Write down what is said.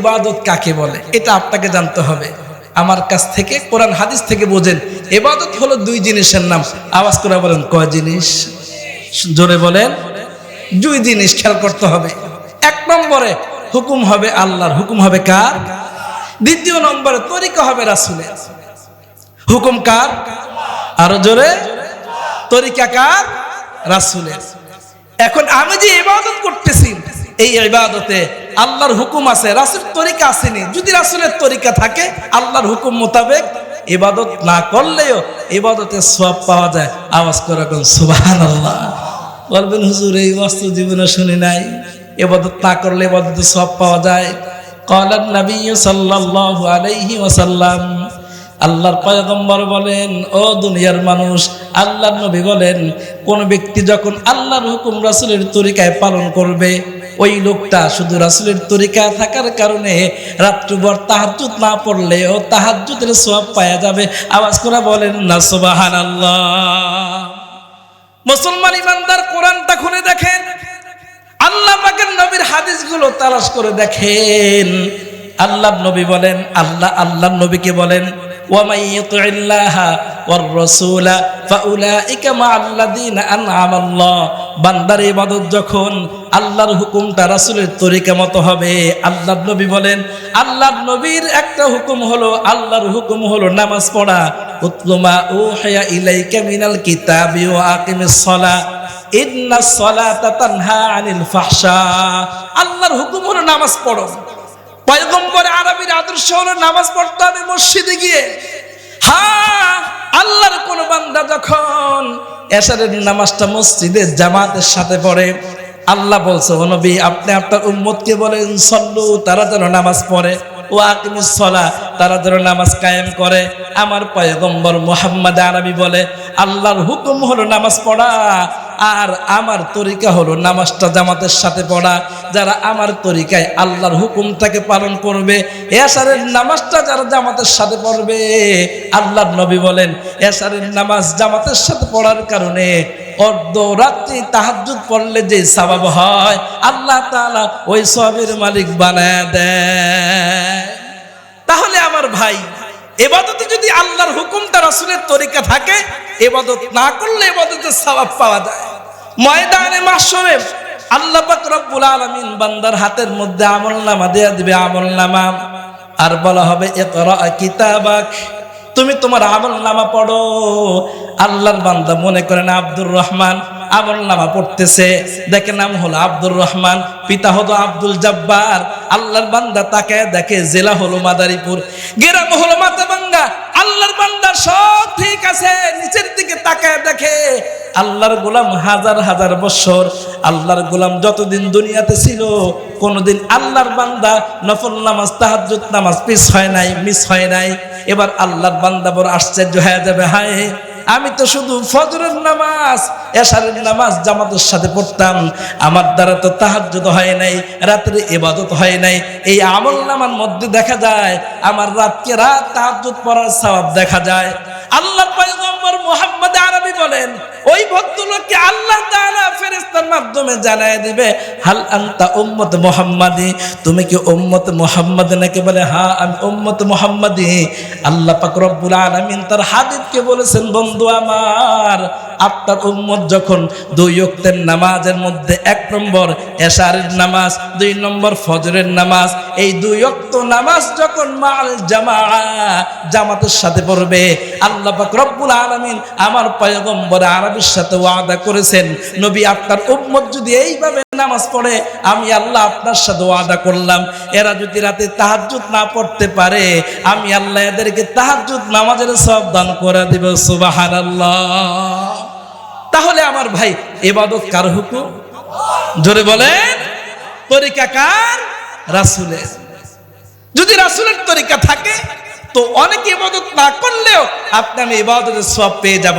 ইবাদত কাকে বলে? এটা আপনাকে জানতে হবে। আমার কাছ থেকে কোরআন হাদিস থেকে বোঝেন। ইবাদত হলো দুই জিনিসের নাম। আওয়াজ করে বলেন, কয় জিনিস? জোরে বলেন, দুই জিনিস খেয়াল করতে হবে। এক নম্বরে হুকুম হবে আল্লাহর। হুকুম হবে কার? দ্বিতীয় নম্বরে তরিকা হবে রাসুলের। হুকুম কার? আরও জোরে। তরিকা কার? রাসুলের। এখন আমি যে ইবাদত করতেছি, এই ইবাদতে আল্লাহর হুকুম আছে রাসুল তরিকা আসেনি। যদি রাসুলের তরিকা থাকে, আল্লাহর হুকুম মোতাবেক ইবাদত না করলেও ইবাদতের সব পাওয়া যায়। আওয়াজ করে কোন সুবাহান আল্লাহ বলবেন, হুজুর, এই বস্তু জীবনে শুনি নাই। এবাদত না করলে এবাদতের সব পাওয়া যায়। কলার নবী সাল্লাল্লাহু আলাইহি ওসাল্লাম আল্লাহর পয়গম্বর বলেন, ও দুনিয়ার মানুষ, আল্লাহর নবী বলেন, কোন ব্যক্তি যখন আল্লাহর হুকুম রাসুলের তরিকায় পালন করবে ওই লোকটা শুধু রাসুলের তরিকা থাকার কারণে রাত্রিভর তাহাজুদ না পড়লেও তাহাজুদের সব পাওয়া যাবে। আওয়াজ করা বলেন, না সোবাহান মুসলমান ইমানদার কোরআনটা খুলে দেখেন। আল্লাহ পাকের নবীর হাদিসগুলো তালাশ করে দেখেন। আল্লাহ নবী বলেন, আল্লাহ আল্লাহ নবীকে বলেন ওয়ামাই ইয়ুতিল্লাহ والرسول فاولئك مع الذين انعم الله বান্দার ইবাদত যখন আল্লাহর হুকুমটা রাসূলের তরিকা মতো হবে আল্লাহর নবী বলেন আল্লাহর নবীর একটা হুকুম হলো আল্লাহর হুকুম হলো নামাজ পড়া উতলুমা উহিয়া ইলাইকা মিনাল কিতাবি ওয়া আকিমিস সালাহ ইন্না সলাতা তানহা আনিল ফাহশা আল্লাহর হুকুম হলো নামাজ পড়ো পয়গম্বর আরবির আদর্শ হলো নামাজ পড়তে হবে মসজিদে গিয়ে হ্যাঁ আল্লাহর কোন বান্দা যখন এসারের নামাজটা মসজিদে জামাতের সাথে পড়ে, আল্লাহ বলছে, ও নবী, আপনি আপনার উম্মতকে বলেন, সল্লু, তারা যেন নামাজ পড়ে। ও সলা, তারা যেন নামাজ কায়েম করে। আমার পয়গম্বর মোহাম্মদ আরবি বলে, আল্লাহর হুকুম হলো নামাজ পড়া আর আমার তরিকা হলো নামাজটা জামাতের সাথে পড়া। যারা আমার তরিকায় আল্লাহর হুকুমটাকে পালন করবে, এসারের নামাজটা যারা জামাতের সাথে পড়বে, আল্লাহর নবী বলেন, এসারের নামাজ জামাতের সাথে পড়ার কারণে অর্ধ রাত্রি তাহাজ্জুদ পড়লে যে সওয়াব হয়, আল্লাহ তালা ওই সবের মালিক বানায় দেয় তাহলে আমার ভাই, এবাদতে যদি আল্লাহর হুকুম হুকুমটা রাসূলের তরিকা থাকে, এবাদত না করলে এবাদতের সওয়াব পাওয়া যায়। ময়দানে মাশরে আল্লাহ পাক রব্বুল আলামিন বান্দার হাতের মধ্যে আমলনামা দেয়া দিবে, আমলনামা। আর বলা হবে, ইকরা কিতাবাক। তুমি তোমার আমল নামা পড়ো। আল্লাহর বান্দা মনে করেন আব্দুর রহমান আমল নামা পড়তেছে। দেখে নাম হলো আব্দুর রহমান, পিতা হলো আব্দুল জব্বার। আল্লাহর বান্দা তাকে দেখে, জেলা হলো মাদারীপুর, গেরাম হলো মাথাভাঙ্গা আল্লাহর বান্দা সব ঠিক আছে, নিচের দিকে তাকায় দেখে আল্লাহর গোলাম হাজার হাজার বছর, আল্লাহর গোলাম যতদিন দুনিয়াতে ছিল, কোনোদিন আল্লাহর বান্দা নফল নামাজ, তাহাজ্জুদ নামাজ মিস হয় নাই মিস হয় নাই। এবার আল্লাহর বান্দা বড় আশ্চর্য হয়ে যাবে, হায়। আমি তো শুধু ফজরের নামাজ, এশারের নামাজ জামাতের সাথে পড়তাম। আমার দ্বারা তো তাহাজ্জুদ হয় নাই, রাতের এবাদত হয় নাই। এই আমল নামার মধ্যে দেখা যায়, আমার রাতকে রাত তাহাজ্জুদ পড়ার স্বভাব দেখা যায়। আল্লাহ পয়গম্বর মুহাম্মদ বলেন, ওই ভক্তলোককে আল্লাহ তাআলা ফেরেশতার মাধ্যমে জানায় দিবে, হাল আনতা উম্মত মুহাম্মাদি? তুমি কি উম্মত মুহাম্মাদ নাকি বলে হ্যাঁ আমি উম্মত মুহাম্মাদি। আল্লাহ পাক রব্বুল আলামিন তার হাবিবকে বলেছেন, বন্ধু আমার আপনার উম্মত যখন দুই ওয়াক্তের নামাজের মধ্যে এক নম্বর এশারের নামাজ, দুই নম্বর ফজরের নামাজ, এই দুই ওয়াক্ত নামাজ যখন মাল জামা জামাতের সাথে পড়বে, আল্লাহ রব্বুল আলামিন আমার পয়গম্বর আরবির সাথে ওয়াদা করেছেন, নবী আপনার উম্মত যদি এইভাবে নামাজ পড়ে, আমি আল্লাহ আপনার সাথে ওয়াদা করলাম। এরা যদি রাতে তাহাজ্জুদ না পড়তে পারে, আমি আল্লাহ এদেরকে তাহাজ্জুদ নামাজের সব দান করে দিব, সুবহানাল্লাহ। তাহলে আমার ভাই এবাদত কার হুকুম? ধরে বলেন, তরিকা কার? রাসুলের। যদি রাসুলের তরিকা থাকে, তো অনেক ইবাদত না করলেও আপনি আমি ইবাদতের সব পেয়ে যাব।